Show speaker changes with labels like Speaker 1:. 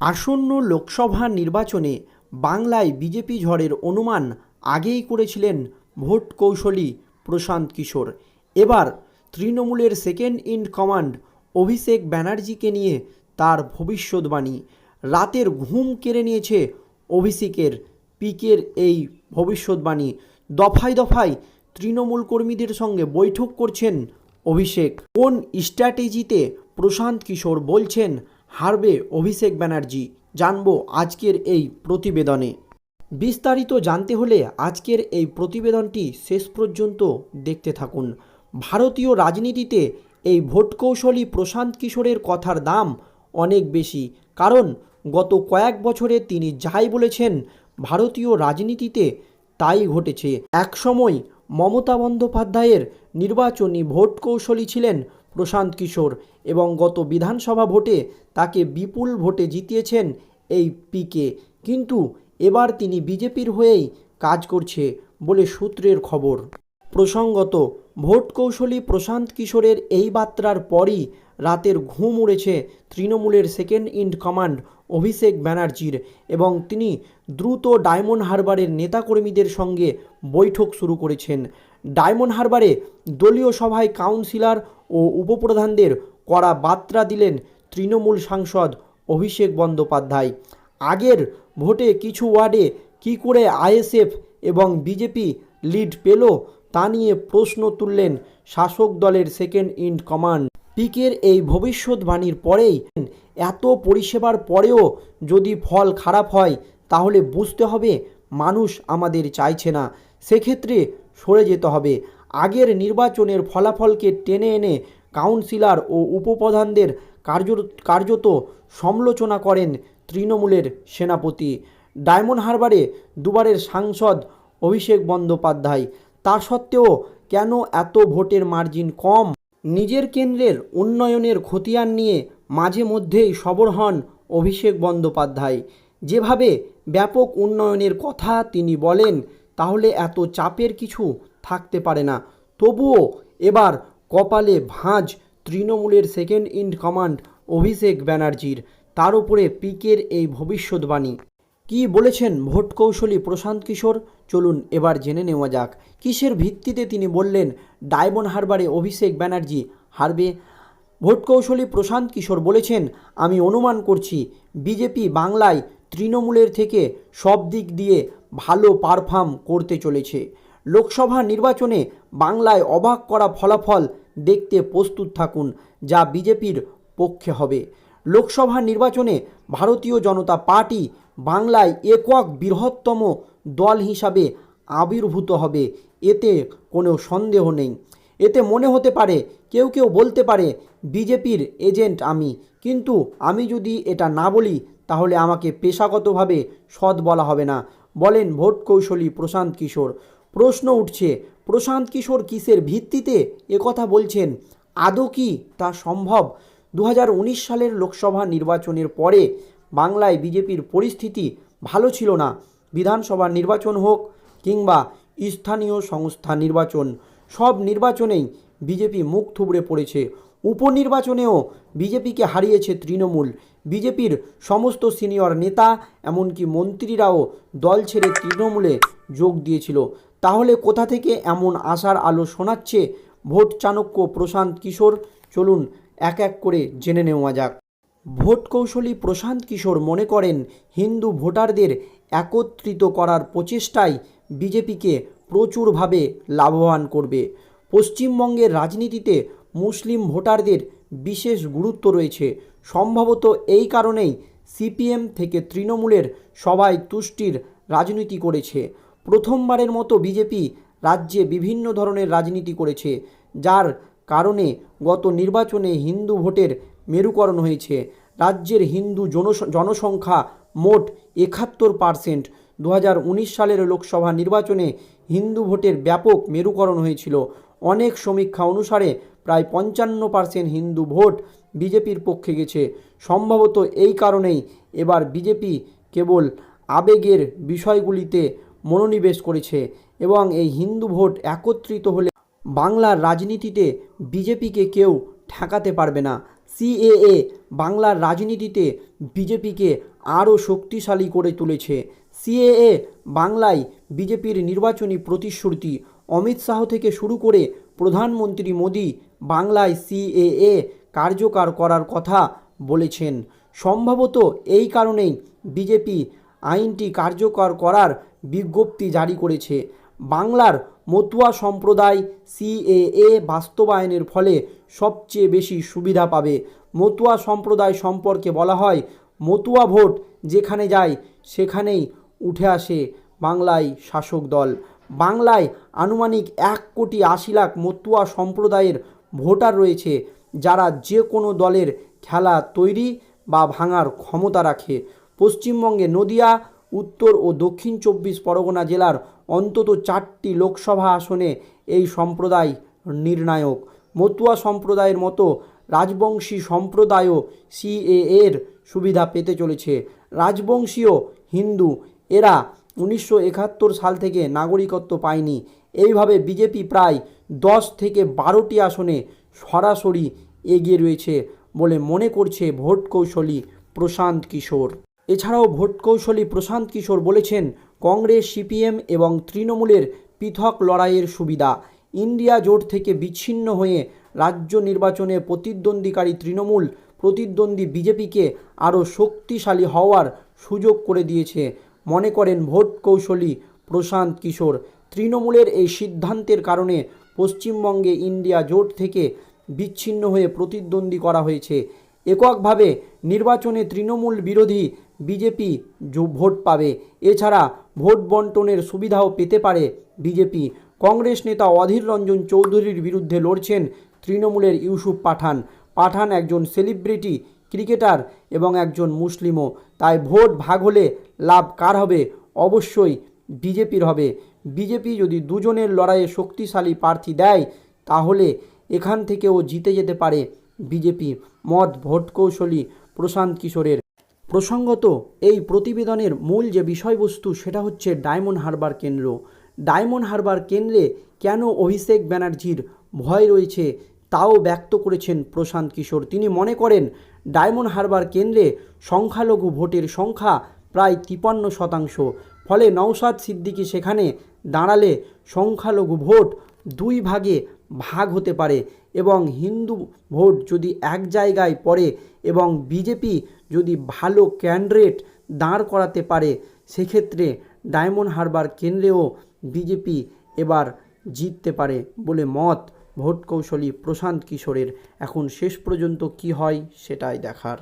Speaker 1: আসন্ন লোকসভা নির্বাচনে বাংলায় বিজেপি ঝড়ের অনুমান আগেই করেছিলেন ভোট কৌশলী প্রশান্ত কিশোর। এবার তৃণমূলের সেকেন্ড ইন কমান্ড অভিষেক ব্যানার্জিকে নিয়ে তার ভবিষ্যৎবাণী রাতের ঘুম কেড়ে নিয়েছে অভিষেকের, পিকের এই ভবিষ্যৎবাণী দফায় দফায় তৃণমূল কর্মীদের সঙ্গে বৈঠক করছেন অভিষেক। কোন স্ট্র্যাটেজিতে প্রশান্ত কিশোর বলছেন হারবে অভিষেক ব্যানার্জি। জানব আজকের এই প্রতিবেদনে। বিস্তারিত জানতে হলে আজকের এই প্রতিবেদনটি শেষ পর্যন্ত দেখতে থাকুন। ভারতীয় রাজনীতিতে এই ভোট কৌশলী প্রশান্ত কিশোরের কথার দাম অনেক বেশি। কারণ গত কয়েক বছরে তিনি যাই বলেছেন, ভারতীয় রাজনীতিতে তাই ঘটেছে। একসময় মমতা বন্দ্যোপাধ্যায়ের নির্বাচনী ভোট কৌশলী ছিলেন প্রশান্ত কিশোর এবং গত বিধানসভা ভোটে তাকে বিপুল ভোটে জিতিয়েছেন এই পিকে। কিন্তু এবার তিনি বিজেপির হয়েই কাজ করছে বলে সূত্রের খবর। প্রসঙ্গত, ভোট কৌশলী প্রশান্ত কিশোরের এই বার্তার পরই রাতের ঘুম উড়েছে তৃণমূলের সেকেন্ড ইন কমান্ড অভিষেক ব্যানার্জির এবং তিনি দ্রুত ডায়মন্ড হারবারের নেতাকর্মীদের সঙ্গে বৈঠক শুরু করেছেন। ডায়মন্ড হারবারে দলীয় সভায় কাউন্সিলর ও উপপ্রধানদের কড়া বার্তা দিলেন তৃণমূল সাংসদ অভিষেক বন্দ্যোপাধ্যায়। আগের ভোটে কিছু ওয়ার্ডে কী করে আইএসএফ এবং বিজেপি লিড পেল তা নিয়ে প্রশ্ন তুললেন শাসক দলের সেকেন্ড ইন কমান্ড। পিকের এই ভবিষ্যৎবাণীর পরেই এত পরিষেবার পরেও যদি ফল খারাপ হয়, তাহলে বুঝতে হবে মানুষ আমাদের চাইছে না। সেক্ষেত্রে সরে যেতে হবে। আগের নির্বাচনের ফলাফলকে টেনে এনে কাউন্সিলর ও উপপ্রধানদের কার্য কার্যত সমালোচনা করেন তৃণমূলের সেনাপতি। ডায়মন্ড হারবারে দুবারের সাংসদ অভিষেক বন্দ্যোপাধ্যায়। তা সত্ত্বেও কেন এত ভোটের মার্জিন কম? নিজের কেন্দ্রের উন্নয়নের খতিয়ান নিয়ে মাঝে মধ্যেই সবর হন অভিষেক বন্দ্যোপাধ্যায়। যেভাবে ব্যাপক উন্নয়নের কথা তিনি বলেন, তাহলে এত চাপের কিছু থাকতে পারে না। তবুও এবার কপালে ভাঁজ তৃণমূলের সেকেন্ড ইন কমান্ড অভিষেক ব্যানার্জির। তার উপরে পিকের এই ভবিষ্যৎবাণী কি বলেছেন ভোট কৌশলী প্রশান্ত কিশোর? চলুন এবার জেনে নেওয়া যাক। কিসের ভিত্তিতে তিনি বললেন, ডায়মন্ড হারবারে অভিষেক ব্যানার্জি হারবে? ভোট কৌশলী প্রশান্ত কিশোর বলেছেন, আমি অনুমান করছি, বিজেপি বাংলায় তৃণমূলের থেকে সব দিক দিয়ে ভালো পারফর্ম করতে চলেছে। লোকসভা নির্বাচনে বাংলায় অবাক করা ফলাফল দেখতে প্রস্তুত থাকুন, যা বিজেপির পক্ষে হবে। লোকসভা নির্বাচনে ভারতীয় জনতা পার্টি বাংলায় একক বৃহত্তম দল হিসাবে আবির্ভূত হবে, এতে কোনো সন্দেহ নেই। এতে মনে হতে পারে, কেউ কেউ বলতে পারে, বিজেপির এজেন্ট আমি। কিন্তু আমি যদি এটা না বলি, তাহলে আমাকে পেশাগতভাবে সৎ বলা হবে না, বলেন ভোট কৌশলী প্রশান্ত কিশোর। প্রশ্ন উঠছে, প্রশান্ত কিশোর কিসের ভিত্তিতে একথা বলছেন? আদৌ কি তা সম্ভব? দু হাজার উনিশ সালের লোকসভা নির্বাচনের পরে বাংলায় বিজেপির পরিস্থিতি ভালো ছিল না। বিধানসভা নির্বাচন হোক কিংবা স্থানীয় সংস্থা নির্বাচন, সব নির্বাচনেই বিজেপি মুখ থুবড়ে পড়েছে। উপনির্বাচনেও বিজেপিকে হারিয়েছে তৃণমূল। বিজেপির সমস্ত সিনিয়র নেতা, এমনকি মন্ত্রীরাও দল ছেড়ে তৃণমূলে যোগ দিয়েছিল। তাহলে কোথা থেকে এমন আশার আলো শোনাচ্ছে? ভোট চাণক্য প্রশান্ত কিশোর। চলুন এক এক করে জেনে নেওয়া যাক। ভোট কৌশলী প্রশান্ত কিশোর মনে করেন, হিন্দু ভোটারদের একত্রিত করার প্রচেষ্টাই বিজেপিকে প্রচুরভাবে লাভবান করবে। পশ্চিমবঙ্গের রাজনীতিতে মুসলিম ভোটারদের বিশেষ গুরুত্ব রয়েছে। সম্ভবত এই কারণেই সিপিএম থেকে তৃণমূলের সবাই তুষ্টির রাজনীতি করেছে। প্রথমবারের মতো বিজেপি রাজ্যে বিভিন্ন ধরনের রাজনীতি করেছে, যার কারণে গত নির্বাচনে হিন্দু ভোটের মেরুকরণ হয়েছে। রাজ্যের হিন্দু জনস- জনসংখ্যা মোট একাত্তর পার্সেন্ট। দু সালের লোকসভা নির্বাচনে হিন্দু ভোটের ব্যাপক মেরুকরণ হয়েছিল। অনেক সমীক্ষা অনুসারে প্রায় পঞ্চান্ন পার্সেন্ট হিন্দু ভোট বিজেপির পক্ষে গেছে। সম্ভবত এই কারণেই এবার বিজেপি কেবল আবেগের বিষয়গুলিতে মনোনিবেশ করেছে এবং এই হিন্দু ভোট একত্রিত হলে বাংলার রাজনীতিতে বিজেপিকে কেউ ঠেকাতে পারবে না। সিএএ বাংলার রাজনীতিতে বিজেপিকে আরও শক্তিশালী করে তুলেছে। সিএএ বাংলায় বিজেপির নির্বাচনী প্রতিশ্রুতি অমিত শাহ থেকে শুরু করে প্রধানমন্ত্রী মোদী বাংলায় সিএএ কার্যকর করার কথা বলেছেন। সম্ভবত এই কারণেই বিজেপি আইনটি কার্যকর করার বিজ্ঞপ্তি জারি করেছে। বাংলার মতুয়া সম্প্রদায় সিএএ বাস্তবায়নের ফলে সবচেয়ে বেশি সুবিধা পাবে। মতুয়া সম্প্রদায় সম্পর্কে বলা হয়, মতুয়া ভোট যেখানে যায় সেখানেই উঠে আসে বাংলায় শাসক দল। বাংলায় আনুমানিক এক কোটি আশি লাখ মতুয়া সম্প্রদায়ের ভোটার রয়েছে, যারা যে কোনো দলের খেলা তৈরি বা ভাঙার ক্ষমতা রাখে। পশ্চিমবঙ্গে নদিয়া উত্তর ও দক্ষিণ চব্বিশ পরগনা জেলার অন্তত চারটি লোকসভা আসনে এই সম্প্রদায় নির্ণায়ক। মতুয়া সম্প্রদায়ের মতো রাজবংশী সম্প্রদায়ও সিএএর সুবিধা পেতে চলেছে। রাজবংশীয় হিন্দু এরা উনিশশো একাত্তর সাল থেকে নাগরিকত্ব পায়নি। এইভাবে বিজেপি প্রায় দশ থেকে বারোটি আসনে সরাসরি এগিয়ে রয়েছে বলে মনে করছে ভোট কৌশলী প্রশান্ত কিশোর। এছাড়াও ভোট কৌশলী প্রশান্ত কিশোর বলেছেন, কংগ্রেস, সিপিএম এবং তৃণমূলের পৃথক লড়াইয়ের সুবিধা। ইন্ডিয়া জোট থেকে বিচ্ছিন্ন হয়ে রাজ্য নির্বাচনে প্রতিদ্বন্দ্বীকারী তৃণমূল, প্রতিদ্বন্দ্বী বিজেপিকে আরও শক্তিশালী হওয়ার সুযোগ করে দিয়েছে। মনে করেন ভোট কৌশলী প্রশান্ত কিশোর, তৃণমূলের এই সিদ্ধান্তের কারণে পশ্চিমবঙ্গে ইন্ডিয়া জোট থেকে বিচ্ছিন্ন হয়ে প্রতিদ্বন্দ্বী করা হয়েছে। এককভাবে নির্বাচনে তৃণমূল বিরোধী বিজেপি ভোট পাবে। এছাড়া ভোট বন্টনের সুবিধাও পেতে পারে বিজেপি। কংগ্রেস নেতা অধীর রঞ্জন চৌধুরীর বিরুদ্ধে লড়ছেন তৃণমূলের ইউসুফ পাঠান। পাঠান একজন সেলিব্রিটি, ক্রিকেটার এবং একজন মুসলিমও। তাই ভোট ভাগ হলে লাভ কার হবে? অবশ্যই বিজেপির হবে। বিজেপি যদি দুজনের লড়াইয়ে শক্তিশালী প্রার্থী দেয়, তাহলে এখান থেকেও জিতে যেতে পারে বিজেপি। মত, ভোট কৌশলী প্রশান্ত কিশোরের প্রসঙ্গত, এই প্রতিবেদনের মূল যে বিষয়বস্তু সেটা হচ্ছে ডায়মন্ড হারবার কেন্দ্র। ডায়মন্ড হারবার কেন্দ্রে কেন অভিষেক ব্যানার্জির ভয় রয়েছে তাও ব্যক্ত করেছেন প্রশান্ত কিশোর। তিনি মনে করেন, ডায়মন্ড হারবার কেন্দ্রে সংখ্যালঘু ভোটের সংখ্যা প্রায় তিপান্ন শতাংশ। ফলে নওশাদ সিদ্দিকি সেখানে দাঁড়ালে সংখ্যালঘু ভোট দুই ভাগে ভাগ হতে পারে। এবং হিন্দু ভোট যদি এক জায়গায় পড়ে এবং বিজেপি যদি ভালো ক্যান্ডিডেট দাঁড় করাতে পারে, সেক্ষেত্রে ডায়মন্ড হারবার কেন্দ্রেও বিজেপি এবার জিততে পারে বলে মত ভোট কৌশলী প্রশান্ত কিশোরের। এখন শেষ পর্যন্ত কি হয় সেটাই দেখার।